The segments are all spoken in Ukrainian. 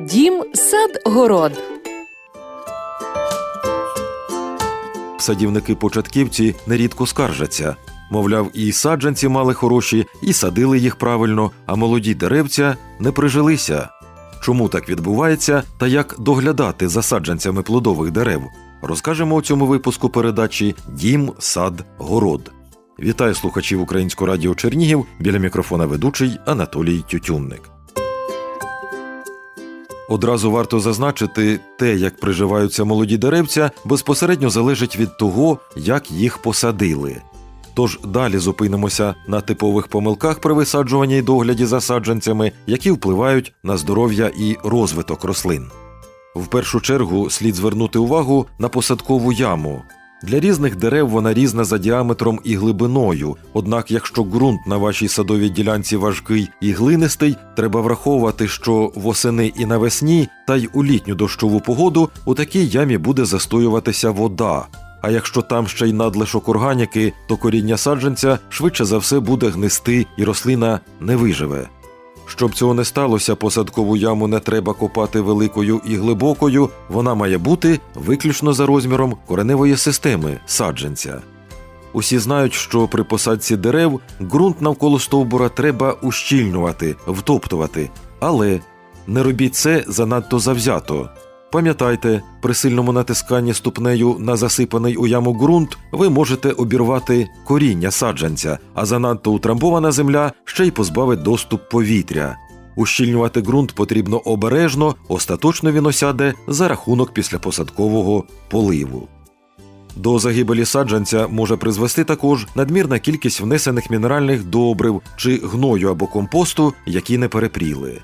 Дім, сад, город. Садівники-початківці нерідко скаржаться. Мовляв, і саджанці мали хороші, і садили їх правильно, а молоді деревця не прижилися. Чому так відбувається та як доглядати за саджанцями плодових дерев, розкажемо у цьому випуску передачі Дім, сад, город. Вітаю слухачів Українського радіо Чернігів біля мікрофона ведучий Анатолій Тютюнник. Одразу варто зазначити, те, як приживаються молоді деревця, безпосередньо залежить від того, як їх посадили. Тож далі зупинимося на типових помилках при висаджуванні й догляді за саджанцями, які впливають на здоров'я і розвиток рослин. В першу чергу слід звернути увагу на посадкову яму. Для різних дерев вона різна за діаметром і глибиною. Однак, якщо ґрунт на вашій садовій ділянці важкий і глинистий, треба враховувати, що восени і навесні, та й у літню дощову погоду у такій ямі буде застоюватися вода. А якщо там ще й надлишок органіки, то коріння саджанця швидше за все буде гнисти і рослина не виживе. Щоб цього не сталося, посадкову яму не треба копати великою і глибокою, вона має бути виключно за розміром кореневої системи саджанця. Усі знають, що при посадці дерев ґрунт навколо стовбура треба ущільнювати, втоптувати, але не робіть це занадто завзято. Пам'ятайте, при сильному натисканні ступнею на засипаний у яму ґрунт ви можете обірвати коріння саджанця, а занадто утрамбована земля ще й позбавить доступ повітря. Ущільнювати ґрунт потрібно обережно, остаточно він осяде за рахунок післяпосадкового поливу. До загибелі саджанця може призвести також надмірна кількість внесених мінеральних добрив чи гною або компосту, які не перепріли.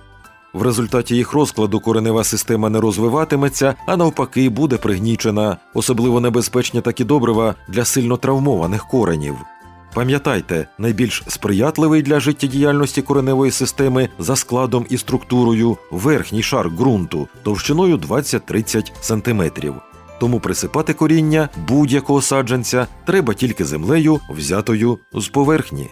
В результаті їх розкладу коренева система не розвиватиметься, а навпаки буде пригнічена, особливо небезпечні такі добрива для сильно травмованих коренів. Пам'ятайте, найбільш сприятливий для життєдіяльності кореневої системи за складом і структурою верхній шар ґрунту товщиною 20-30 см. Тому присипати коріння будь-якого саджанця треба тільки землею, взятою з поверхні.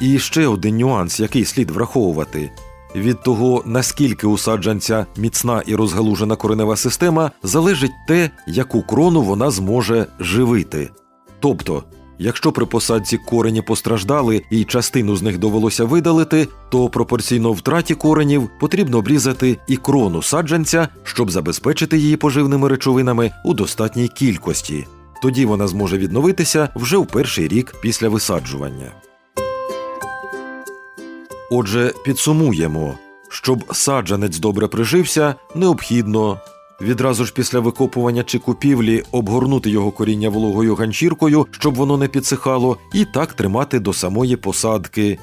І ще один нюанс, який слід враховувати. Від того, наскільки у саджанця міцна і розгалужена коренева система, залежить те, яку крону вона зможе живити. Тобто, якщо при посадці корені постраждали і частину з них довелося видалити, то пропорційно втраті коренів потрібно обрізати і крону саджанця, щоб забезпечити її поживними речовинами у достатній кількості. Тоді вона зможе відновитися вже в перший рік після висаджування. Отже, підсумуємо, щоб саджанець добре прижився, необхідно відразу ж після викопування чи купівлі обгорнути його коріння вологою ганчіркою, щоб воно не підсихало, і так тримати до самої посадки.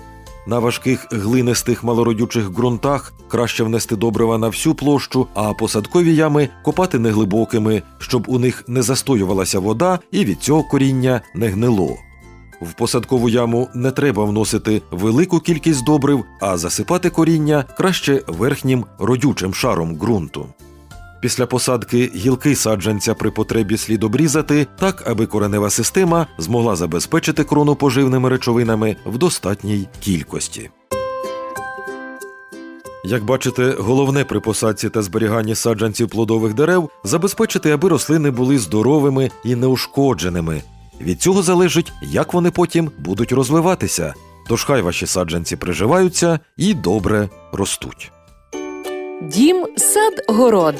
На важких глинистих малородючих ґрунтах краще внести добрива на всю площу, а посадкові ями копати неглибокими, щоб у них не застоювалася вода і від цього коріння не гнило. В посадкову яму не треба вносити велику кількість добрив, а засипати коріння краще верхнім родючим шаром ґрунту. Після посадки гілки саджанця при потребі слід обрізати так, аби коренева система змогла забезпечити крону поживними речовинами в достатній кількості. Як бачите, головне при посадці та зберіганні саджанців плодових дерев забезпечити, аби рослини були здоровими і неушкодженими. Від цього залежить, як вони потім будуть розвиватися. Тож хай ваші саджанці приживаються і добре ростуть. Дім, сад, город.